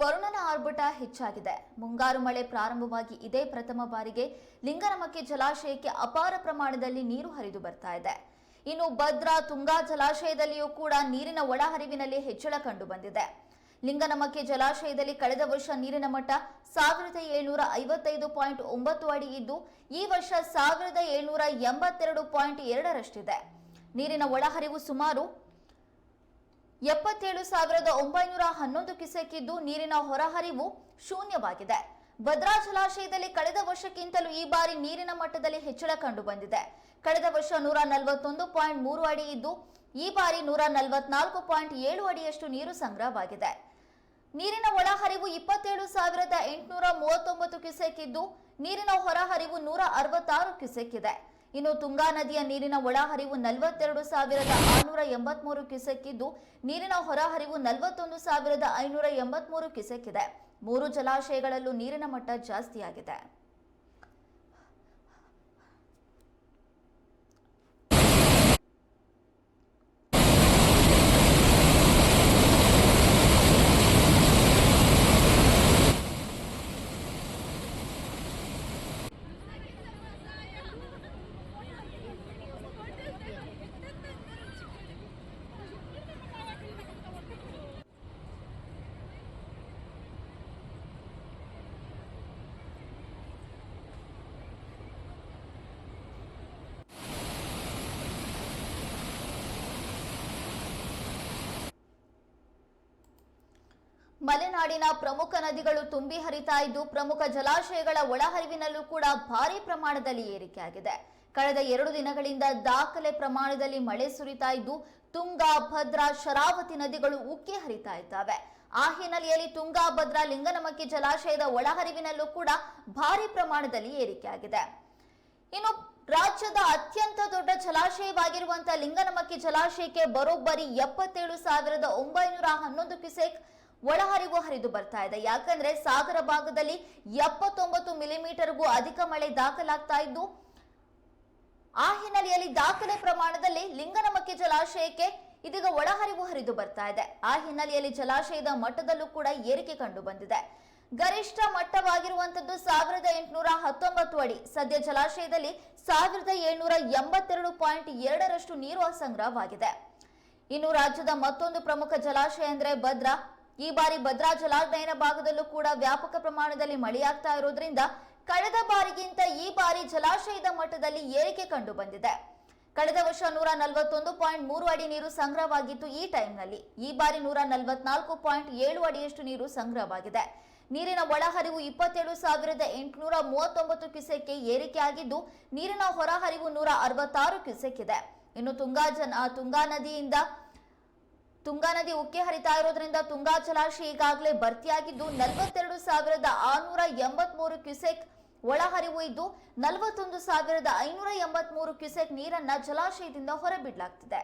ವರುಣನ ಆರ್ಭಟ ಹೆಚ್ಚಾಗಿದೆ. ಮುಂಗಾರು ಮಳೆ ಪ್ರಾರಂಭವಾಗಿ ಇದೇ ಪ್ರಥಮ ಬಾರಿಗೆ ಲಿಂಗನಮಕ್ಕೆ ಜಲಾಶಯಕ್ಕೆ ಅಪಾರ ಪ್ರಮಾಣದಲ್ಲಿ ನೀರು ಹರಿದು ಬರ್ತಾ ಇದೆ. ಇನ್ನು ಭದ್ರಾ, ತುಂಗಾ ಜಲಾಶಯದಲ್ಲಿಯೂ ಕೂಡ ನೀರಿನ ಒಳಹರಿವಿನಲ್ಲಿ ಹೆಚ್ಚಳ ಕಂಡು ಬಂದಿದೆ. ಲಿಂಗನಮಕ್ಕಿ ಜಲಾಶಯದಲ್ಲಿ ಕಳೆದ ವರ್ಷ ನೀರಿನ ಮಟ್ಟ ಸಾವಿರದ ಏಳ್ನೂರ ಐವತ್ತೈದು ಪಾಯಿಂಟ್ ಒಂಬತ್ತು ಅಡಿ ಇದ್ದು, ಈ ವರ್ಷ ಸಾವಿರದ ಏಳ್ನೂರ ಎಂಬತ್ತೆರಡು ಪಾಯಿಂಟ್ ಎರಡರಷ್ಟಿದೆ. ನೀರಿನ ಒಳಹರಿವು ಸುಮಾರು ಎಪ್ಪತ್ತೇಳು ಸಾವಿರದ ಒಂಬೈನೂರ ಹನ್ನೊಂದು ಕಿಸೆಕ್ಕಿದ್ದು ನೀರಿನ ಹೊರಹರಿವು ಶೂನ್ಯವಾಗಿದೆ. ಭದ್ರಾ ಜಲಾಶಯದಲ್ಲಿ ಕಳೆದ ವರ್ಷಕ್ಕಿಂತಲೂ ಈ ಬಾರಿ ನೀರಿನ ಮಟ್ಟದಲ್ಲಿ ಹೆಚ್ಚಳ ಕಂಡು ಬಂದಿದೆ ಕಳೆದ ವರ್ಷ ನೂರ ನಲವತ್ತೊಂದು ಪಾಯಿಂಟ್ ಮೂರು ಅಡಿ ಇದ್ದು, ಈ ಬಾರಿ ನೂರ ನಲವತ್ನಾಲ್ಕು ಪಾಯಿಂಟ್ ಏಳು ಅಡಿಯಷ್ಟು ನೀರು ಸಂಗ್ರಹವಾಗಿದೆ. ನೀರಿನ ಒಳಹರಿವು ಇಪ್ಪತ್ತೇಳು ಸಾವಿರದ ಎಂಟುನೂರ ಮೂವತ್ತೊಂಬತ್ತು ಕ್ಯೂಸೆಕ್ ಇದ್ದು ನೀರಿನ ಹೊರಹರಿವು ನೂರ ಅರವತ್ತಾರು ಕ್ಯೂಸೆಕ್ ಇದೆ ಇನ್ನು ತುಂಗಾ ನದಿಯ ನೀರಿನ ಒಳಹರಿವು ನಲವತ್ತೆರಡು ಸಾವಿರದ ಆರುನೂರ ಎಂಬತ್ಮೂರು ಕ್ಯೂಸೆಕ್ ಇದ್ದು ನೀರಿನ ಹೊರಹರಿವು ನಲವತ್ತೊಂದು ಸಾವಿರದ ಐನೂರ ಎಂಬತ್ಮೂರು ಕ್ಯೂಸೆಕ್ ಇದೆ ಮೂರು ಜಲಾಶಯಗಳಲ್ಲೂ ನೀರಿನ ಮಟ್ಟ ಜಾಸ್ತಿಯಾಗಿದೆ. ಮಲೆನಾಡಿನ ಪ್ರಮುಖ ನದಿಗಳು ತುಂಬಿ ಹರಿತಾ ಇದ್ದು ಪ್ರಮುಖ ಜಲಾಶಯಗಳ ಒಳಹರಿವಿನಲ್ಲೂ ಕೂಡ ಭಾರಿ ಪ್ರಮಾಣದಲ್ಲಿ ಏರಿಕೆಯಾಗಿದೆ. ಕಳೆದ ಎರಡು ದಿನಗಳಿಂದ ದಾಖಲೆ ಪ್ರಮಾಣದಲ್ಲಿ ಮಳೆ ಸುರಿತಾ ಇದ್ದು ತುಂಗಾ, ಭದ್ರಾ, ಶರಾವತಿ ನದಿಗಳು ಉಕ್ಕಿ ಹರಿತಾ ಇದ್ದಾವೆ. ಆ ಹಿನ್ನೆಲೆಯಲ್ಲಿ ತುಂಗಾ, ಭದ್ರಾ, ಲಿಂಗನಮಕ್ಕಿ ಜಲಾಶಯದ ಒಳಹರಿವಿನಲ್ಲೂ ಕೂಡ ಭಾರಿ ಪ್ರಮಾಣದಲ್ಲಿ ಏರಿಕೆಯಾಗಿದೆ. ಇನ್ನು ರಾಜ್ಯದ ಅತ್ಯಂತ ದೊಡ್ಡ ಜಲಾಶಯವಾಗಿರುವಂತಹ ಲಿಂಗನಮಕ್ಕಿ ಜಲಾಶಯಕ್ಕೆ ಬರೋಬ್ಬರಿ ಎಪ್ಪತ್ತೇಳು ಸಾವಿರದ ಒಂಬೈನೂರ ಹನ್ನೊಂದು ಕ್ಯೂಸೆಕ್ ಒಳಹರಿವು ಹರಿದು ಬರ್ತಾ ಇದೆ. ಯಾಕಂದ್ರೆ ಸಾಗರ ಭಾಗದಲ್ಲಿ ಎಪ್ಪತ್ತೊಂಬತ್ತು ಮಿಲಿಮೀಟರ್ಗೂ ಅಧಿಕ ಮಳೆ ದಾಖಲಾಗ್ತಾ ಇದ್ದು, ಆ ಹಿನ್ನೆಲೆಯಲ್ಲಿ ದಾಖಲೆ ಪ್ರಮಾಣದಲ್ಲಿ ಲಿಂಗನಮಕ್ಕಿ ಜಲಾಶಯಕ್ಕೆ ಇದೀಗ ಒಳಹರಿವು ಹರಿದು ಬರ್ತಾ ಇದೆ. ಆ ಹಿನ್ನೆಲೆಯಲ್ಲಿ ಜಲಾಶಯದ ಮಟ್ಟದಲ್ಲೂ ಕೂಡ ಏರಿಕೆ ಕಂಡು ಬಂದಿದೆ. ಗರಿಷ್ಠ ಮಟ್ಟವಾಗಿರುವಂತದ್ದು ಸಾವಿರದ ಎಂಟುನೂರ ಹತ್ತೊಂಬತ್ತು ಅಡಿ. ಸದ್ಯ ಜಲಾಶಯದಲ್ಲಿ ಸಾವಿರದ ಏಳ್ನೂರ ಎಂಬತ್ತೆರಡು ಪಾಯಿಂಟ್ ಎರಡರಷ್ಟು ನೀರು ಸಂಗ್ರಹವಾಗಿದೆ. ಇನ್ನು ರಾಜ್ಯದ ಮತ್ತೊಂದು ಪ್ರಮುಖ ಜಲಾಶಯ ಅಂದ್ರೆ ಭದ್ರಾ. ಈ ಬಾರಿ ಭದ್ರಾ ಜಲಾನಯನ ಭಾಗದಲ್ಲೂ ಕೂಡ ವ್ಯಾಪಕ ಪ್ರಮಾಣದಲ್ಲಿ ಮಳೆಯಾಗ್ತಾ ಇರೋದ್ರಿಂದ ಕಳೆದ ಬಾರಿಗಿಂತ ಈ ಬಾರಿ ಜಲಾಶಯದ ಮಟ್ಟದಲ್ಲಿ ಏರಿಕೆ ಕಂಡು ಬಂದಿದೆ. ಕಳೆದ ವರ್ಷ ನೂರ ನಲವತ್ತೊಂದು ಪಾಯಿಂಟ್ ಮೂರು ಅಡಿ ನೀರು ಸಂಗ್ರಹವಾಗಿತ್ತು ಈ ಟೈಮ್ನಲ್ಲಿ. ಈ ಬಾರಿ ನೂರ ನಲವತ್ನಾಲ್ಕು ಪಾಯಿಂಟ್ ಏಳು ಅಡಿಯಷ್ಟು ನೀರು ಸಂಗ್ರಹವಾಗಿದೆ. ನೀರಿನ ಒಳಹರಿವು ಇಪ್ಪತ್ತೇಳು ಸಾವಿರದ ಎಂಟುನೂರ ಮೂವತ್ತೊಂಬತ್ತು ಕ್ಯೂಸೆಕ್ಗೆ ಏರಿಕೆಯಾಗಿದ್ದು ನೀರಿನ ಹೊರಹರಿವು ನೂರ ಅರವತ್ತಾರು ಕ್ಯೂಸೆಕ್ ಇದೆ ಇನ್ನು ತುಂಗಾ ಜನ ತುಂಗಾ ನದಿಯಿಂದ ತುಂಗಾ ನದಿ ಉಕ್ಕಿ ಹರಿತಾ ಇರೋದ್ರಿಂದ ತುಂಗಾ ಜಲಾಶಯ ಈಗಾಗಲೇ ಭರ್ತಿಯಾಗಿದ್ದು ನಲವತ್ತೆರಡು ಸಾವಿರದ ಆರುನೂರ ಎಂಬತ್ಮೂರು ಕ್ಯೂಸೆಕ್ ಒಳಹರಿವು ಇದ್ದು ನಲವತ್ತೊಂದು ಸಾವಿರದ ಐನೂರ ಎಂಬತ್ಮೂರು ಕ್ಯೂಸೆಕ್ ನೀರನ್ನ ಜಲಾಶಯದಿಂದ ಹೊರಬಿಡಲಾಗ್ತಿದೆ.